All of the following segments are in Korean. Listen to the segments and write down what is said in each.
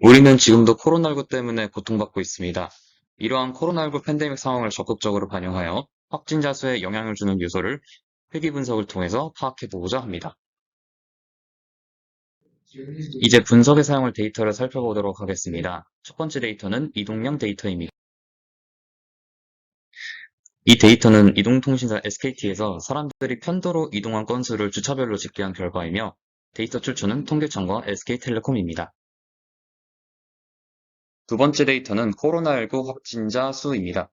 우리는 지금도 코로나19 때문에 고통받고 있습니다. 이러한 코로나19 팬데믹 상황을 적극적으로 반영하여 확진자 수에 영향을 주는 요소를 회귀 분석을 통해서 파악해보고자 합니다. 이제 분석에 사용할 데이터를 살펴보도록 하겠습니다. 첫 번째 데이터는 이동량 데이터입니다. 이 데이터는 이동통신사 SKT에서 사람들이 편도로 이동한 건수를 주차별로 집계한 결과이며 데이터 출처는 통계청과 SK텔레콤입니다. 두 번째 데이터는 코로나19 확진자 수입니다.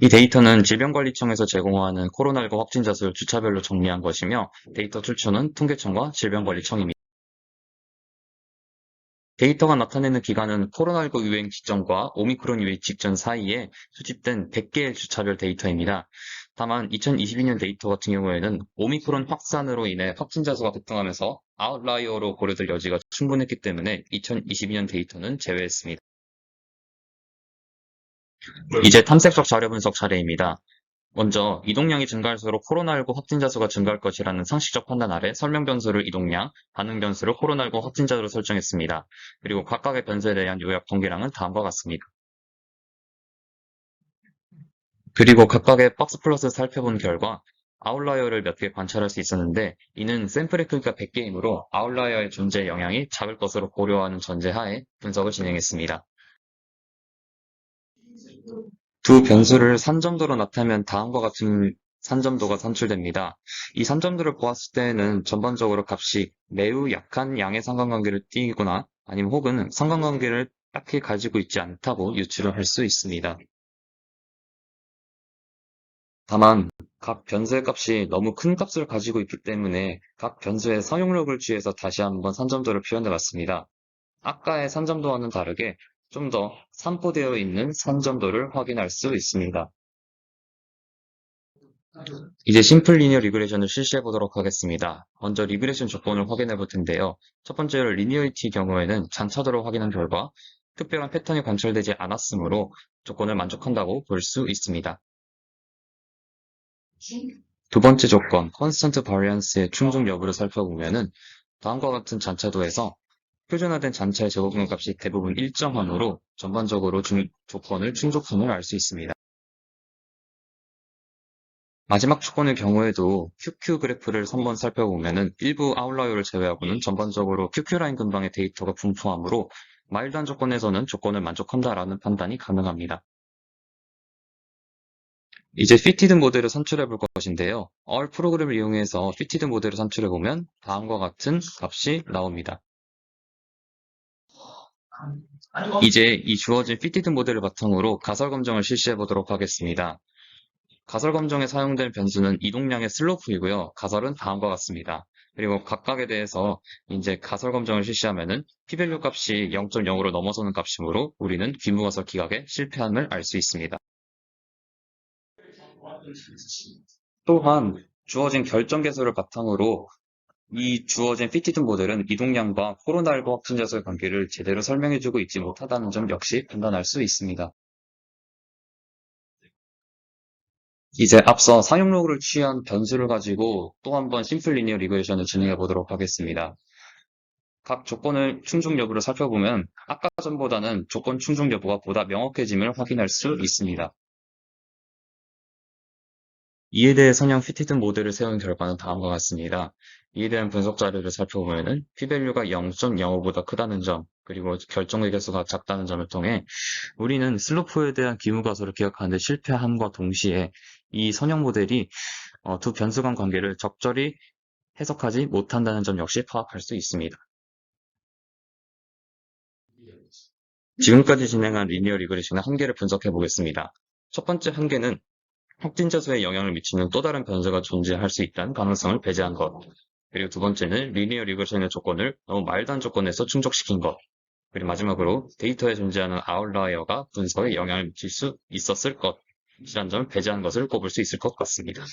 이 데이터는 질병관리청에서 제공하는 코로나19 확진자 수를 주차별로 정리한 것이며 데이터 출처는 통계청과 질병관리청입니다. 데이터가 나타내는 기간은 코로나19 유행 직전과 오미크론 유행 직전 사이에 수집된 100개의 주차별 데이터입니다. 다만 2022년 데이터 같은 경우에는 오미크론 확산으로 인해 확진자 수가 급등하면서 아웃라이어로 고려될 여지가 충분했기 때문에 2022년 데이터는 제외했습니다. 이제 탐색적 자료 분석 차례입니다. 먼저 이동량이 증가할수록 코로나19 확진자 수가 증가할 것이라는 상식적 판단 아래 설명 변수를 이동량, 반응 변수를 코로나19 확진자로 설정했습니다. 그리고 각각의 변수에 대한 요약 통계량은 다음과 같습니다. 그리고 각각의 박스 플러스 살펴본 결과 아웃라이어를 몇 개 관찰할 수 있었는데 이는 샘플의 크기가 100개이므로 아웃라이어의 존재 영향이 작을 것으로 고려하는 전제하에 분석을 진행했습니다. 두 변수를 산점도로 나타내면 다음과 같은 산점도가 산출됩니다. 이 산점도를 보았을 때에는 전반적으로 값이 매우 약한 양의 상관관계를 띠거나 아니면 혹은 상관관계를 딱히 가지고 있지 않다고 유추를 할 수 있습니다. 다만 각 변수의 값이 너무 큰 값을 가지고 있기 때문에 각 변수의 성용력을 취해서 다시 한번 산점도를 표현해 봤습니다. 아까의 산점도와는 다르게 좀 더 산포되어 있는 산점도를 확인할 수 있습니다. 이제 심플 리니어 리그레션을 실시해 보도록 하겠습니다. 먼저 리그레션 조건을 확인해 볼 텐데요. 첫 번째로 리니어리티 경우에는 잔차도로 확인한 결과 특별한 패턴이 관찰되지 않았으므로 조건을 만족한다고 볼 수 있습니다. 두 번째 조건, 컨스턴트 바리언스의 충족 여부를 살펴보면은 다음과 같은 잔차도에서 표준화된 잔차의 제곱근 값이 대부분 일정함으로 전반적으로 중- 조건을 충족함을 알 수 있습니다. 마지막 조건의 경우에도 QQ 그래프를 한번 살펴보면은 일부 아웃라이어를 제외하고는 전반적으로 QQ 라인 근방의 데이터가 분포하므로 마일드한 조건에서는 조건을 만족한다라는 판단이 가능합니다. 이제 피티드 모델을 산출해 볼 것인데요. all 프로그램을 이용해서 피티드 모델을 산출해 보면 다음과 같은 값이 나옵니다. 이제 이 주어진 피티드 모델을 바탕으로 가설 검정을 실시해 보도록 하겠습니다. 가설 검정에 사용된 변수는 이동량의 슬로프이고요. 가설은 다음과 같습니다. 그리고 각각에 대해서 이제 가설 검정을 실시하면은 p-value 값이 0.0으로 넘어서는 값이므로 우리는 귀무가설 기각에 실패함을 알 수 있습니다. 또한 주어진 결정 개수를 바탕으로 이 주어진 피티드 모델은 이동량과 코로나19 확진자 수의 관계를 제대로 설명해주고 있지 못하다는 점 역시 판단할 수 있습니다. 이제 앞서 상용로그를 취한 변수를 가지고 또 한번 심플 리니어 리그레션을 진행해 보도록 하겠습니다. 각 조건을 충족 여부를 살펴보면 아까 전보다는 조건 충족 여부가 보다 명확해짐을 확인할 수 있습니다. 이에 대해 선형 피티드 모델을 세운 결과는 다음과 같습니다. 이에 대한 분석 자료를 살펴보면은 p-value가 0.05보다 크다는 점, 그리고 결정의 개수가 작다는 점을 통해 우리는 슬로프에 대한 기무 가설을 기억하는데 실패함과 동시에 이 선형 모델이 어, 두 변수 간 관계를 적절히 해석하지 못한다는 점 역시 파악할 수 있습니다. 지금까지 진행한 리니어 리그레션의 한계를 분석해 보겠습니다. 첫 번째 한계는 확진자 수에 영향을 미치는 또 다른 변수가 존재할 수 있다는 가능성을 배제한 것. 그리고 두 번째는 리니어 리그레션의 조건을 너무 말단 조건에서 충족시킨 것. 그리고 마지막으로 데이터에 존재하는 아웃라이어가 분석에 영향을 미칠 수 있었을 것이란 점을 배제한 것을 꼽을 수 있을 것 같습니다.